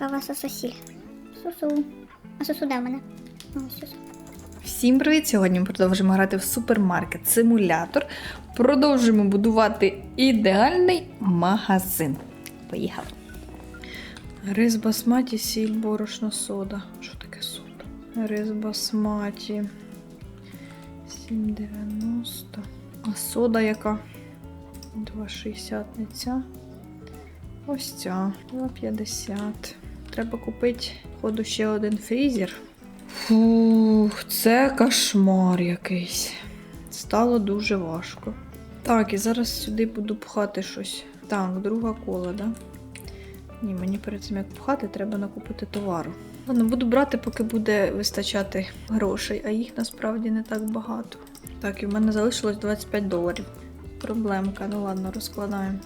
Кава сососіль. Сусу. А сусу де в мене? О, сусу. Всім привіт! Сьогодні ми продовжуємо грати в супермаркет симулятор. Продовжуємо будувати ідеальний магазин. Поїхали. Рис басматі, сіль, борошно, сода. Що таке сода? Рис басматі. 7,90. А сода яка? 2,60 не ця. Ось ця. 2,50. Треба купити, ходу, ще один фрізер. Фух, це кошмар якийсь. Стало дуже важко. Так, і зараз сюди буду пхати щось. Так, друга кола, да? Ні, мені перед цим як пхати, треба накупити товару. Ладно, буду брати, поки буде вистачати грошей, а їх насправді не так багато. Так, і в мене залишилось 25 доларів. Проблемка, ну ладно, розкладаємо.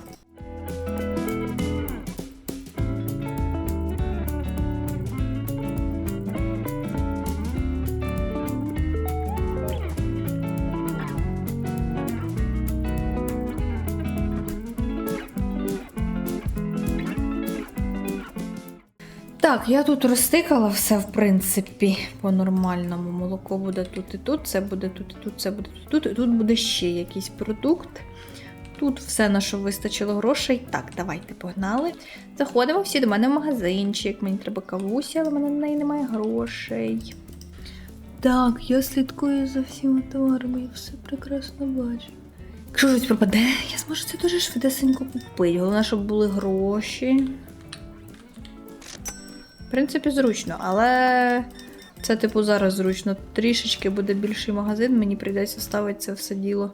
Так, я тут розтикала все, в принципі, по-нормальному. Молоко буде тут і тут, це буде тут і тут, це буде тут і тут, буде ще якийсь продукт. Тут все, на що вистачило грошей. Так, давайте погнали. Заходимо всі до мене в магазинчик. Мені треба кавусі, але в мене на неї немає грошей. Так, я слідкую за всіма товарами, я все прекрасно бачу. Якщо щось пропаде, я зможу це дуже швидесенько купити. Головне, щоб були гроші. Принципі, зручно, але це, типу, зараз зручно. Трішечки буде більший магазин, мені прийдеться ставити це все діло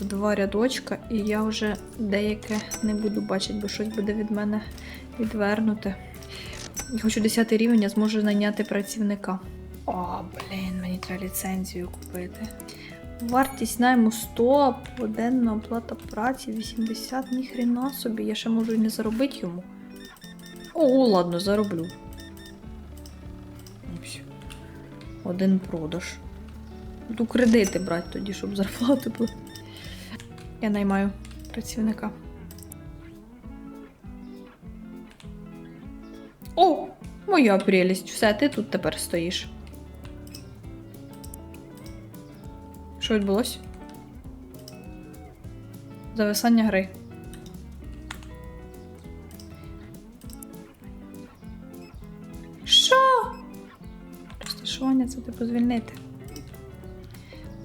в два рядочка, і я вже деяке не буду бачити, бо щось буде від мене відвернуте. Я хочу 10 рівень, я зможу найняти працівника. О, блін, мені треба ліцензію купити. Вартість найму 100, поденна оплата праці 80, ніхрена собі, я ще можу і не заробити йому. О, ладно, зароблю. Один продаж. Буду кредити брати тоді, щоб зарплату була. Я наймаю працівника. О! Моя прелість. Все, ти тут тепер стоїш. Що відбулося? Зависання гри. Це типу звільнити.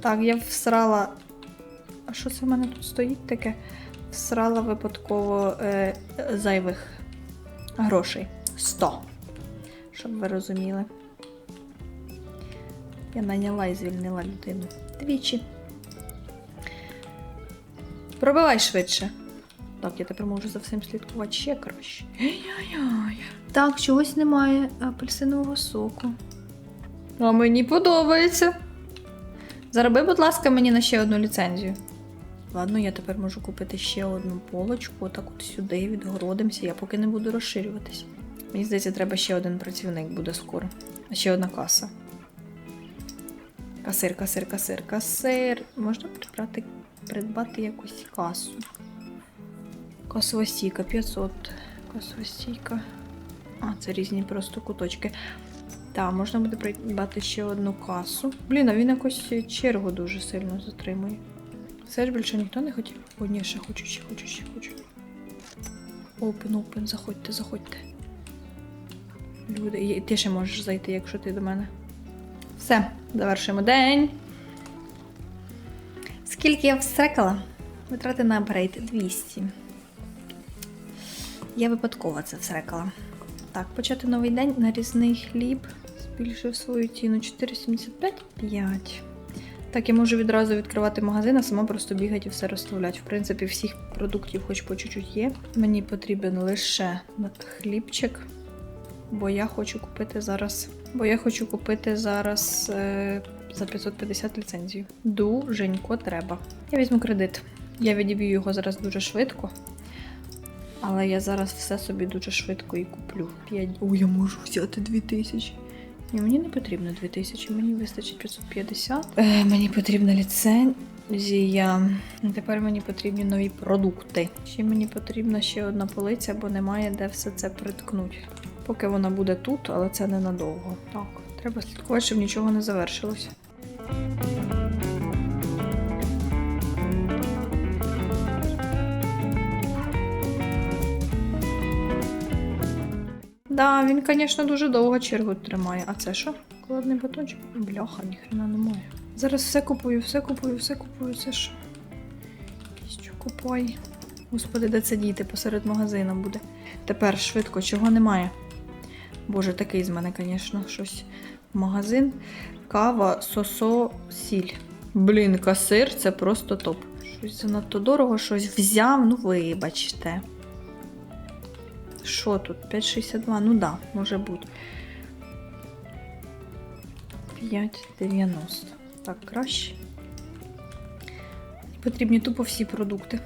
Так, я всрала. А що це в мене тут стоїть таке? Всрала випадково е, зайвих грошей. 100. Щоб ви розуміли. Я наняла і звільнила людину. Двічі. Пробивай швидше. Так, я тепер можу за всім слідкувати ще краще. Так, чогось немає апельсинового соку. А мені подобається. Зароби, будь ласка, мені на ще одну ліцензію. Ладно, я тепер можу купити ще одну полочку, отак от сюди відгородимося, я поки не буду розширюватись. Мені здається, треба ще один працівник буде скоро. Ще одна каса. Касир, касир, касир, касир. Можна прибрати, придбати якусь касу. Касова стійка 500. Касова стійка. А, це різні просто куточки. Так, можна буде придбати ще одну касу. Блін, а він якось чергу дуже сильно затримує. Все ж більше ніхто не хотів. О, ні, ще хочу, ще хочу, ще хочу. Open, open, заходьте, заходьте. Люди, ти ще можеш зайти, якщо ти до мене. Все, завершуємо день. Скільки я всрекала? Витрати на апгрейд 200. Я випадково це всрекала. Так, почати новий день. Нарізний хліб збільшив свою ціну 4,75. 5. Так, я можу відразу відкривати магазин, а сама просто бігати і все розставляти. В принципі, всіх продуктів хоч по чуть-чуть є. Мені потрібен лише хлібчик, бо я хочу купити зараз. Бо я хочу купити зараз е, за 550 ліцензію. Дуженько треба. Я візьму кредит. Я відіб'ю його зараз дуже швидко. Але я зараз все собі дуже швидко і куплю. 5. О, я можу взяти 2000. Ні, мені не потрібно 2000, мені вистачить 550. Е, мені потрібна ліцензія. Тепер мені потрібні нові продукти. Ще мені потрібна ще одна полиця, бо немає де все це приткнути. Поки вона буде тут, але це ненадовго. Так, треба слідкувати, щоб нічого не завершилося. Да, він, звісно, дуже довго чергу тримає. А це що? Кладний батончик? Бляха, ніхрена немає. Зараз все купую, все купую, все купую. Це що? Що купай. Господи, де це діти посеред магазину буде. Тепер швидко, чого немає. Боже, такий з мене, звісно, щось. Магазин, кава, сосо, сіль. Блін, касир це просто топ. Щось занадто дорого, щось взяв, ну вибачте. Що тут? 5,62? Ну да, може бути. 5,90. Так, краще. Потрібні тупо всі продукти.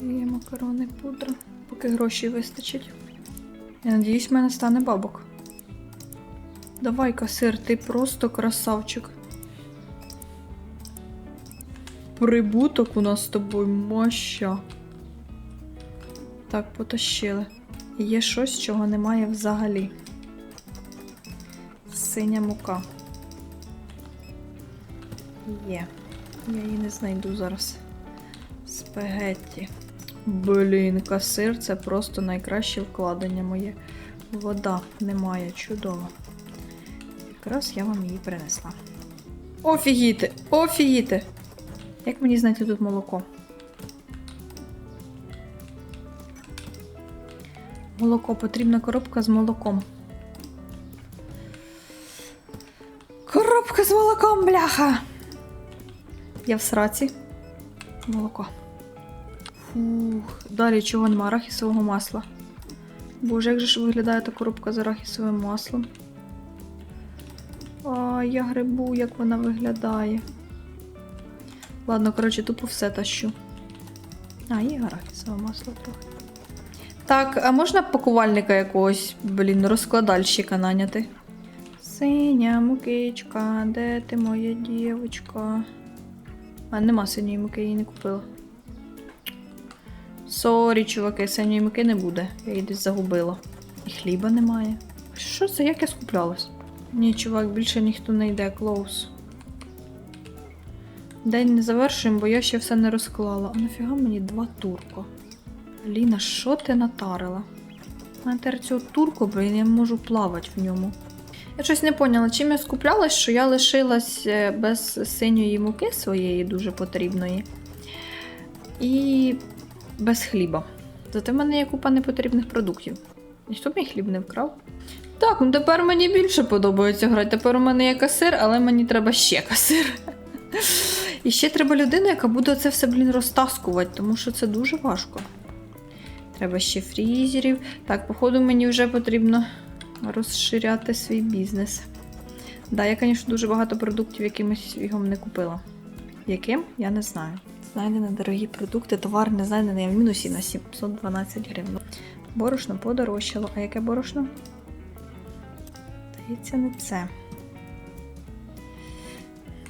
Є макарони, пудра, поки грошей вистачить. Я надіюсь, в мене стане бабок. Давай, касир, ти просто красавчик. Прибуток у нас з тобою моща. Так, потащили. Є щось, чого немає взагалі. Синя мука. Є. Я її не знайду зараз. Спагетті. Блін, касир це просто найкраще вкладення моє. Вода немає, чудово. Якраз я вам її принесла. Офігіти! Офігіти! Як мені знайти тут молоко? Молоко, потрібна коробка з молоком. Коробка з молоком, бляха! Я в сраці. Молоко. Фух. Далі чого нема? Арахісового масла. Боже, як же ж виглядає та коробка з арахісовим маслом? А, я грибу, як вона виглядає. Ладно, коротше, тупо все тащу. А, є арахісове масло трохи. Так, а можна пакувальника якогось, блін, розкладальщика наняти? Синя мукичка, де ти моя дівчинка? А нема синьої муки, її не купила. Сорі, чуваки, синьої муки не буде. Я її десь загубила. І хліба немає. Що це? Як я скуплялась? Ні, чувак, більше ніхто не йде, клоус. День не завершуємо, бо я ще все не розклала. А нафіга мені два турко? Ліна, що ти натарила? Тепер цього турку, блін, я можу плавати в ньому. Я щось не поняла, чим я скуплялась, що я лишилась е, без синьої муки своєї дуже потрібної. І без хліба. Зате в мене є купа непотрібних продуктів. Ніхто б мій хліб не вкрав. Так, ну тепер мені більше подобається грати. Тепер у мене є касир, але мені треба ще касир. І ще треба людина, яка буде це все, блін, розтаскувати, тому що це дуже важко. Треба ще фрізерів. Так, походу, мені вже потрібно розширяти свій бізнес. Да, я, звісно, дуже багато продуктів якимось фігом не купила. Яким? Я не знаю. Знайдені дорогі продукти, товар не знайдений в мінусі на 712 гривень. Борошно подорожчало. А яке борошно? Здається, не це.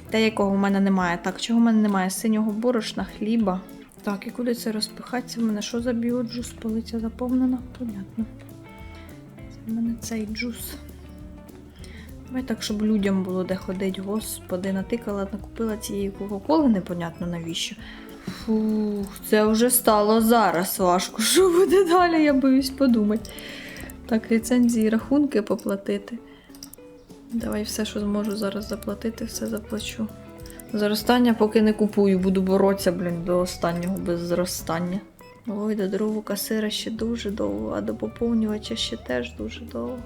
Те, якого в мене немає. Так, чого в мене немає? Синього борошна, хліба. Так, і куди це розпихатися? В мене що за біоджус? Полиця заповнена? Понятно. Це в мене цей джус. Давай так, щоб людям було де ходить. Господи, натикала, накупила цієї кока-коли, непонятно навіщо. Фух, це вже стало зараз важко. Що буде далі? Я боюсь подумати. Так, ліцензії, рахунки поплатити. Давай все, що зможу зараз заплатити, все заплачу. Зростання поки не купую, буду боротися, блін, до останнього без зростання. Ой, до другого касира ще дуже довго, а до поповнювача ще теж дуже довго.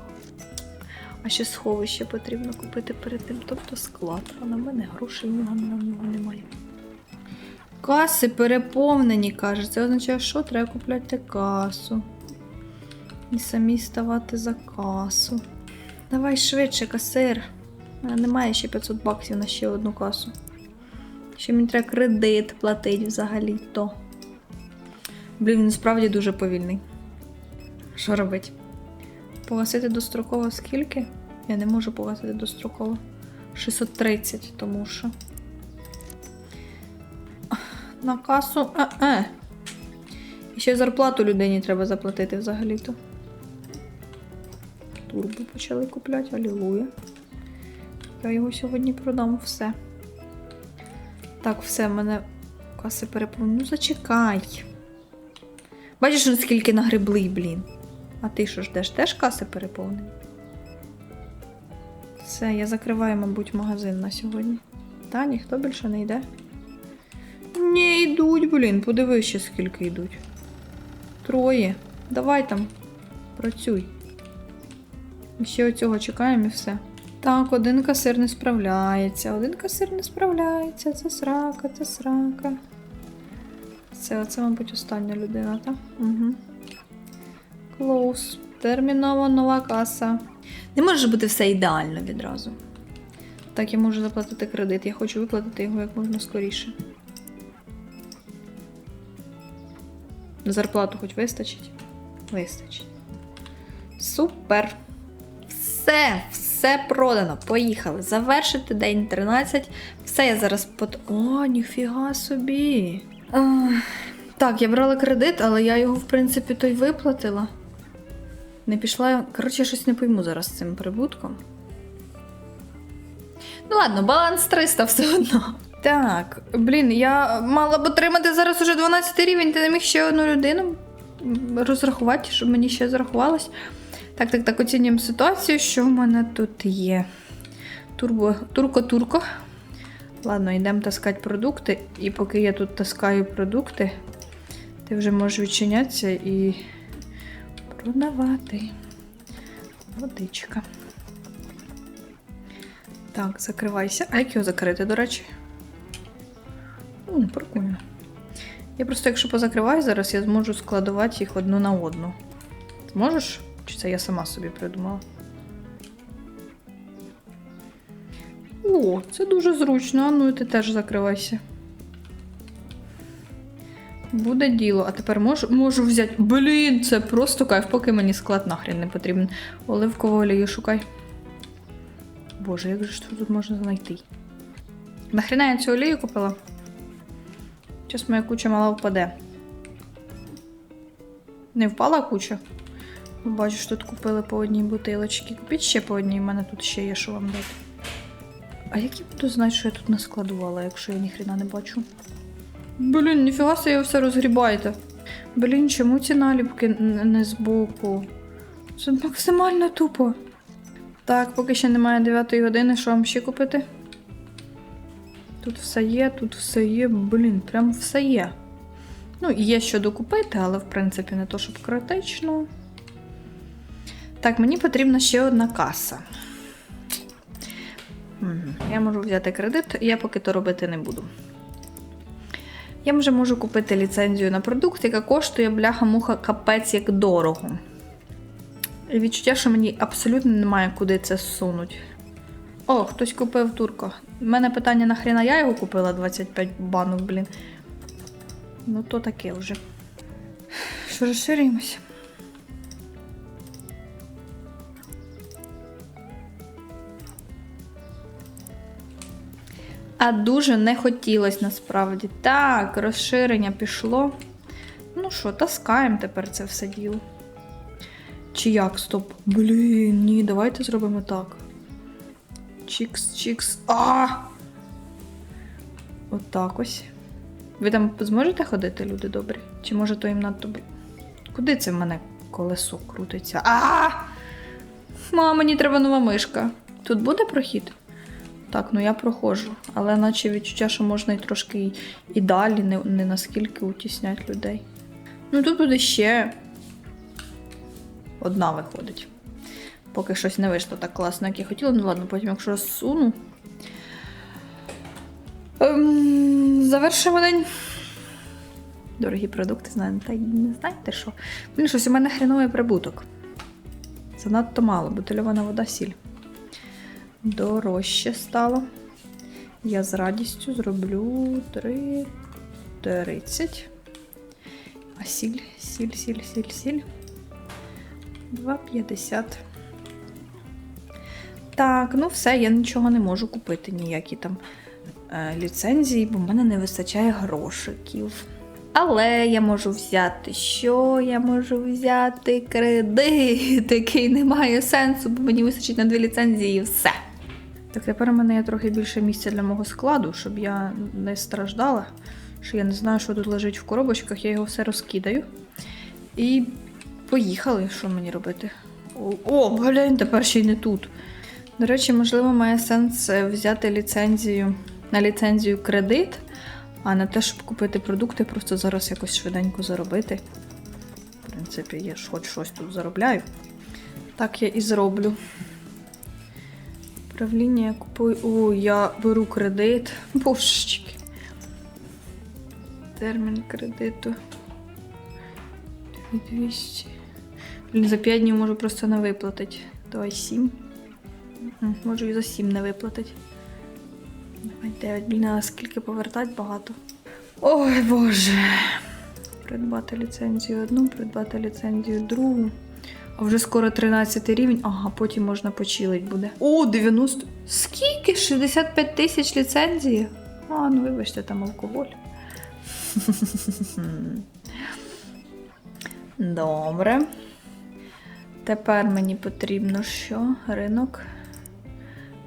А ще сховище потрібно купити перед тим, тобто склад. А на мене грошей на нього немає. Каси переповнені, каже. Це означає, що треба купляти касу. І самі ставати за касу. Давай швидше, касир. У мене немає ще 500 баксів на ще одну касу. Ще мені треба кредит платити взагалі то. Блін, він справді дуже повільний. Що робить? Погасити достроково скільки? Я не можу погасити достроково. 630, тому що. На касу. Е-е. І ще зарплату людині треба заплатити взагалі-то. Турбо почали купляти, алілуя. Я його сьогодні продам все. Так, все, в мене каси переповнені. Ну зачекай. Бачиш, наскільки нагребли, блін. А ти що ждеш? Теж каси переповнені? Все, я закриваю, мабуть, магазин на сьогодні. Та, ніхто більше не йде. Не йдуть, блін, подивись ще скільки йдуть. Троє. Давай там, працюй. Ще оцього чекаємо і все. Так, один касир не справляється, один касир не справляється. Це срака, це срака. Це, оце, мабуть, остання людина, так? Угу. Клоус. Термінова нова каса. Не може бути все ідеально відразу. Так, я можу заплатити кредит. Я хочу виплатити його як можна скоріше. На зарплату хоч вистачить? Вистачить. Супер! Все, все продано. Поїхали. Завершити день 13. Все, я зараз под. О, ніфіга собі. А, так, я брала кредит, але я його, в принципі, той виплатила. Не пішла. Коротше, я щось не пойму зараз з цим прибутком. Ну ладно, баланс 300 все одно. Так, блін, я мала б отримати зараз уже 12 рівень, ти не міг ще одну людину розрахувати, щоб мені ще зарахувалось. Так, так, так, оцінюємо ситуацію, що в мене тут є. Турбо, турко-турко. Ладно, йдемо таскати продукти. І поки я тут таскаю продукти, ти вже можеш відчинятися і продавати. Водичка. Так, закривайся. А як його закрити, до речі? Ну, прикольно. Я просто, якщо позакриваю зараз, я зможу складувати їх одну на одну. Зможеш? Це я сама собі придумала? О, це дуже зручно. А ну і ти теж закривайся. Буде діло. А тепер можу, можу взяти. Блін, це просто кайф, поки мені склад нахрен не потрібен. Оливкову олію шукай. Боже, як же ж тут можна знайти? Нахрена я цю олію купила? Зараз моя куча мала впаде. Не впала куча? Ну, Бачиш, тут купили по одній бутилочці. Купіть ще по одній, в мене тут ще є, що вам дати. А як я буду знати, що я тут наскладувала, якщо я ніхрена не бачу? Блін, ніфіга себе все розгрібаєте. Блін, чому ці наліпки не збоку? Це максимально тупо. Так, поки ще немає 9 години, що вам ще купити? Тут все є, тут все є, блін, прям все є. Ну, є що докупити, але в принципі не то, щоб критично. Так, мені потрібна ще одна каса. Я можу взяти кредит, я поки то робити не буду. Я вже можу купити ліцензію на продукт, яка коштує бляха-муха капець як дорого. І відчуття, що мені абсолютно немає куди це сунуть. О, хтось купив турко. У мене питання, нахрена я його купила 25 банок, блін. Ну, то таке вже. Що розширюємося? А дуже не хотілося насправді. Так, розширення пішло. Ну що, таскаємо тепер це все діло. Чи як? Стоп. Блін, ні, давайте зробимо так. Чікс, чікс. А! Отак ось. Ви там зможете ходити, люди добрі? Чи може то їм надто. Куди це в мене колесо крутиться? А! Мама, мені треба нова мишка. Тут буде прохід? Так, ну я проходжу, але наче відчуття, що можна і трошки і, далі, не, не наскільки утіснять людей. Ну тут буде ще одна виходить. Поки щось не вийшло так класно, як я хотіла. Ну ладно, потім, якщо розсуну. Ем, завершимо день. Дорогі продукти, знаю, та не знаєте що. Блін, щось у мене хреновий прибуток. Занадто мало, бутильована вода сіль. Дорожче стало. Я з радістю зроблю 3,30. А сіль, сіль, сіль, сіль, сіль. 2,50. Так, ну все, я нічого не можу купити, ніякі там е, ліцензії, бо в мене не вистачає грошиків. Але я можу взяти що? Я можу взяти кредит, який не має сенсу, бо мені вистачить на дві ліцензії і все. Так тепер у мене є трохи більше місця для мого складу, щоб я не страждала, що я не знаю, що тут лежить в коробочках, я його все розкидаю. І поїхали, що мені робити. О, глянь, тепер ще й не тут. До речі, можливо, має сенс е, взяти ліцензію на ліцензію кредит, а не те, щоб купити продукти, просто зараз якось швиденько заробити. В принципі, я ж хоч щось тут заробляю. Так я і зроблю. Правління я купую. О, я беру кредит. Божечки. Термін кредиту. 200. Блін, за 5 днів можу просто не виплатити. Давай 7. Можу і за 7 не виплатити. Давай 9. Блін, а скільки повертати багато. Ой, Боже. Придбати ліцензію одну, придбати ліцензію другу. А вже скоро 13 рівень. Ага, потім можна почилить буде. О, 90. Скільки? 65 тисяч ліцензії? А, ну вибачте, там алкоголь. Добре. Тепер мені потрібно що? Ринок.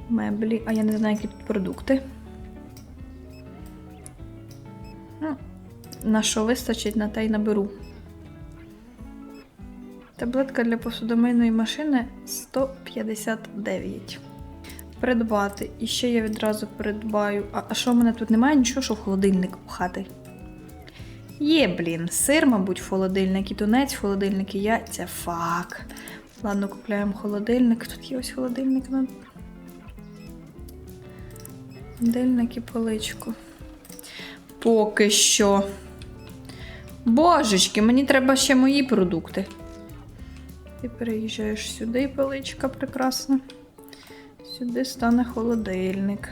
Меблі. А я не знаю, які тут продукти. Ну, на що вистачить, на те й наберу. Таблетка для посудомийної машини 159. Придбати. І ще я відразу придбаю. А, що в мене тут немає нічого, що в холодильник пхати? Є, блін, сир, мабуть, в холодильник, і тунець в холодильник, і яйця. Фак. Ладно, купляємо холодильник. Тут є ось холодильник на. Холодильник і поличку. Поки що. Божечки, мені треба ще мої продукти. Ти переїжджаєш сюди, поличка прекрасна. Сюди стане холодильник.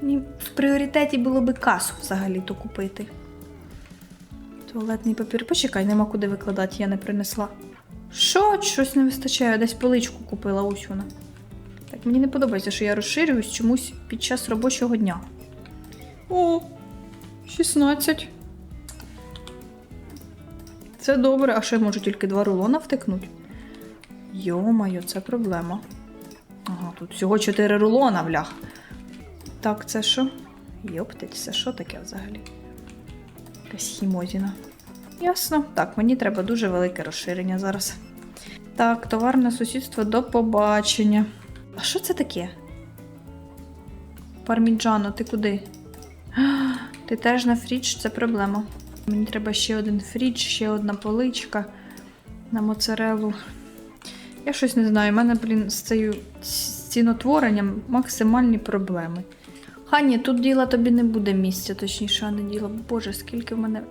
Мені в пріоритеті було би касу взагалі-то купити. Туалетний папір. Почекай, нема куди викладати, я не принесла. Що? Щось не вистачає, десь поличку купила, ось вона. Так, мені не подобається, що я розширююсь чомусь під час робочого дня. О, 16. Це добре, а ще можу тільки два рулона втикнути. Йо-моє, це проблема. Ага, тут всього 4 рулона, блях. Так, це що? Йоптить, це що таке взагалі? Якась хімозіна. Ясно. Так, мені треба дуже велике розширення зараз. Так, товарне сусідство до побачення. А що це таке? Парміджано, ти куди? Ти теж на фріч, це проблема. Мені треба ще один фріч, ще одна поличка на моцарелу. Я щось не знаю, у мене, блін, з цією цінотворенням максимальні проблеми. Хані, тут діла тобі не буде місця, точніше, а не діла. Боже, скільки в мене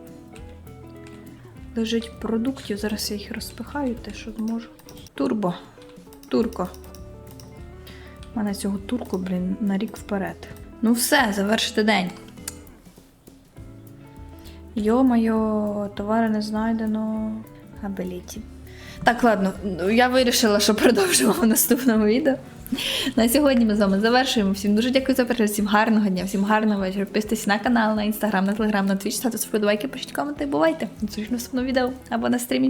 лежить продуктів. Зараз я їх розпихаю, те, що зможу. Турбо. Турко. У мене цього турку, блін, на рік вперед. Ну все, завершити день. Йо-моє, товари не знайдено. Абеліті. Так, ладно, я вирішила, що продовжимо в наступному відео. На сьогодні ми з вами завершуємо. Всім дуже дякую за перегляд, всім гарного дня, всім гарного вечора. Підписуйтесь на канал, на інстаграм, на телеграм, на твіч, ставте вподобайки, подобайки, пишіть коменти, бувайте. Зустрічі в наступному відео або на стрімі.